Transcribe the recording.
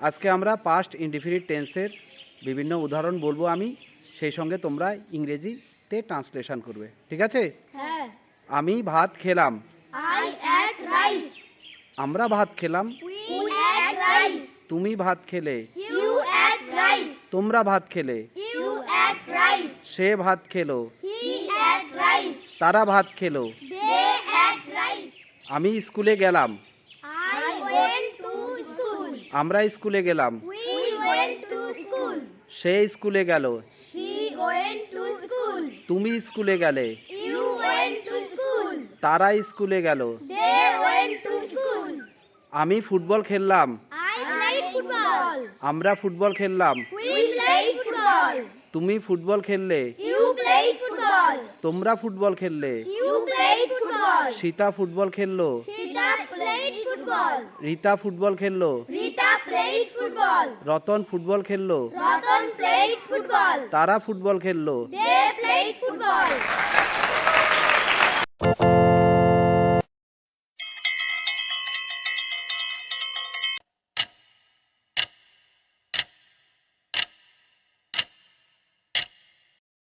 আজকে আমরা past indefinite টেন্সের বিভিন্ন উদাহরণ বলব আমি সেই সঙ্গে তোমরা ইংরেজিতে ট্রান্সলেশন করবে ঠিক আছে? হ্যাঁ। আমি ভাত খেলাম। আমরা ভাত খেলাম। তুমি ভাত খেলে। তোমরা ভাত খেলে। সে ভাত খেলো। তারা ভাত খেলো। আমি স্কুলে গেলাম। আমরা স্কুলে গেলাম। সে স্কুলে গেল। তুমি স্কুলে গেলে। তারা স্কুলে গেল। আমি ফুটবল খেললাম। আমরা ফুটবল খেললাম। তুমি ফুটবল খেললে। তোমরা ফুটবল খেললে। সীতা ফুটবল খেললো। Sita played football. Rita football খেললো। প্লেড ফুটবল রতন ফুটবল খেললো। রতন ফুটবল তারা ফুটবল খেললো।